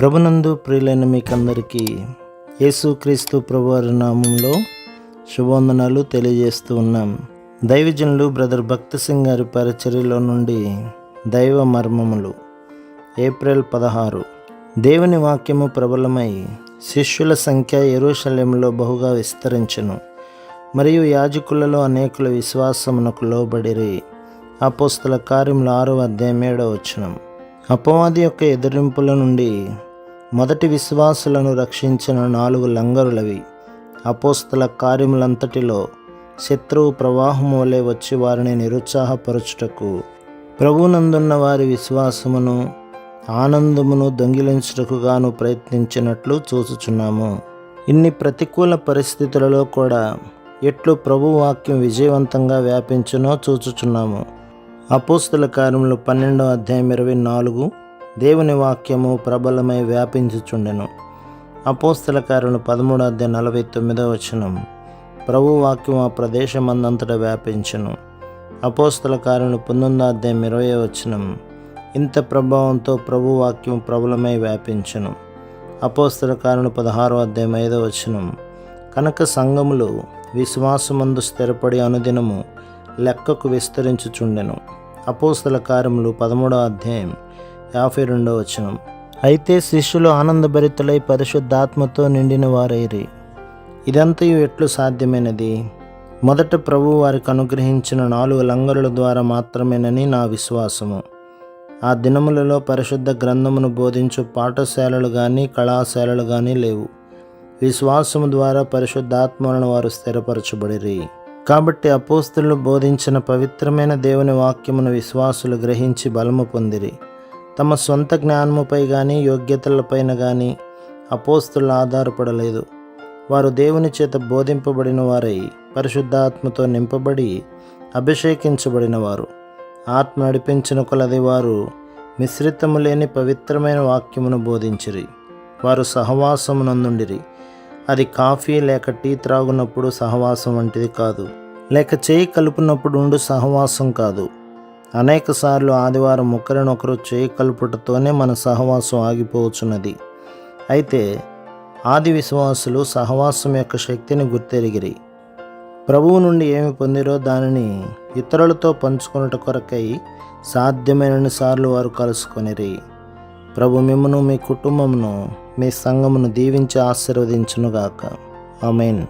ప్రభునందు ప్రియులైన మీకందరికీ యేసుక్రీస్తు ప్రభువారి నామంలో శుభవందనాలు తెలియజేస్తూ ఉన్నాం. దైవజనులు బ్రదర్ భక్త సింగ్ గారి పరిచర్యలో నుండి దైవ మర్మములు. ఏప్రిల్ పదహారు. దేవుని వాక్యము ప్రబలమై శిష్యుల సంఖ్య ఎరుషలేంలో బహుగా విస్తరించెను. మరియు యాజకులలో అనేకుల విశ్వాసమునకు లోబడిరి. అపోస్తల కార్యములు ఆరో అధ్యాయం ఏడవ వచ్చినం అపవాది యొక్క ఎదిరింపుల నుండి మొదటి విశ్వాసులను రక్షించిన నాలుగు లంగరులవి. అపోస్తల కార్యములంతటిలో శత్రువు ప్రవాహం వలె వచ్చి వారిని నిరుత్సాహపరచుటకు ప్రభునందున్న వారి విశ్వాసమును ఆనందమును దొంగిలించుటకుగాను ప్రయత్నించినట్లు చూచుచున్నాము. ఇన్ని ప్రతికూల పరిస్థితులలో కూడా ఎట్లు ప్రభు వాక్యం విజయవంతంగా వ్యాపించునో చూచుచున్నాము. అపోస్తుల కార్యములు పన్నెండవ అధ్యాయం ఇరవై నాలుగు దేవుని వాక్యము ప్రబలమై వ్యాపించుచుండెను. అపోస్తుల పదమూడు అధ్యాయ నలభై తొమ్మిదో వచనం. ప్రభు వాక్యం ఆ ప్రదేశమందంతటా వ్యాపించును. అపోస్తుల కార్యములు పంతొమ్మిదో అధ్యాయం ఇరవై వచనం. ఇంత ప్రభావంతో ప్రభు వాక్యం ప్రబలమై వ్యాపించును. అపోస్తల పదహారో అధ్యాయం ఐదో వచనం. కనుక సంఘములు విశ్వాసమందు స్థిరపడి అనుదినము లెక్కకు విస్తరించుచుండెను. అపోస్తల కార్యములు పదమూడో అధ్యాయం యాభై రెండవ వచనం. అయితే శిష్యులు ఆనందభరితులై పరిశుద్ధాత్మతో నిండిన వారైరి. ఇదంతయు ఎట్లు సాధ్యమైనది? మొదట ప్రభు వారికి అనుగ్రహించిన నాలుగు లంగరుల ద్వారా మాత్రమేనని నా విశ్వాసము. ఆ దినములలో పరిశుద్ధ గ్రంథమును బోధించు పాఠశాలలు కానీ కళాశాలలు కానీ లేవు. విశ్వాసము ద్వారా పరిశుద్ధాత్మలను వారు స్థిరపరచబడిరి. కాబట్టి అపోస్తులు బోధించిన పవిత్రమైన దేవుని వాక్యమును విశ్వాసులు గ్రహించి బలము పొందిరి. తమ సొంత జ్ఞానముపై కానీ యోగ్యతలపైన కానీ అపోస్తులు ఆధారపడలేదు. వారు దేవుని చేత బోధింపబడిన వారై పరిశుద్ధాత్మతో నింపబడి అభిషేకించబడిన వారు ఆత్మ నడిపించిన కొలది వారు మిశ్రితము లేని పవిత్రమైన వాక్యమును బోధించిరి. వారు సహవాసమునందుండిరి. అది కాఫీ లేక టీ త్రాగునప్పుడు సహవాసం వంటిది కాదు. లేక చేయి కలుపునప్పుడు ఉండు సహవాసం కాదు. అనేకసార్లు ఆదివారం ఒకరినొకరు చేయి కలుపుటతోనే మన సహవాసం ఆగిపోవచ్చున్నది. అయితే ఆది విశ్వాసులు సహవాసం యొక్క శక్తిని గుర్తెరిగిరి. ప్రభువు నుండి ఏమి పొందిరో దానిని ఇతరులతో పంచుకొనుట కొరకై సాధ్యమైనన్ని సార్లు వారు కలుసుకొనిరి. ప్రభు మిమ్మను మీ కుటుంబమును మీ సంఘమును దీవించి ఆశీర్వదించునుగాక. ఆమెన్.